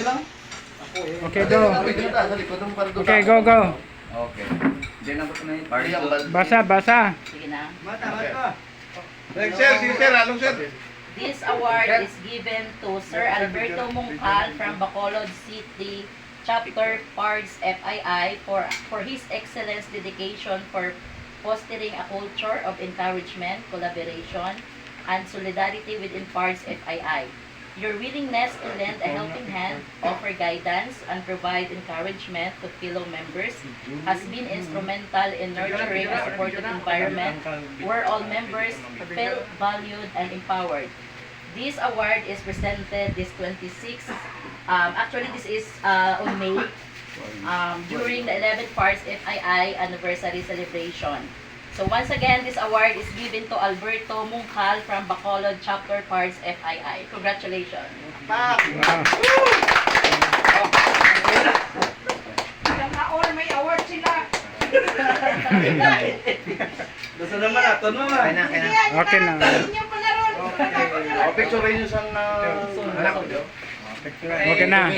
Lang. Okay, go. Okay, go, go. Okay. Basa, basa. Sige na. Next sir, si sir, anong sir? This award is given to Sir Alberto Mungcal from Bacolod City Chapter Pards FII for for his excellence dedication for fostering a culture of encouragement, collaboration, and solidarity within Pards FII. Your willingness to lend a helping hand, offer guidance, and provide encouragement to fellow members has been instrumental in nurturing a supportive environment where all members feel valued and empowered. This award is presented this 26, um, actually this is uh, on May, um, during the 11th Parts FII anniversary celebration. So once again, this award is given to Alberto Mungkal from Bacolod Chapter Parts FII. Congratulations. Wow. May award sila. Naman Kaya na. Okay na. Inyo pa na ron. O, picture rin yung sang... Okay na.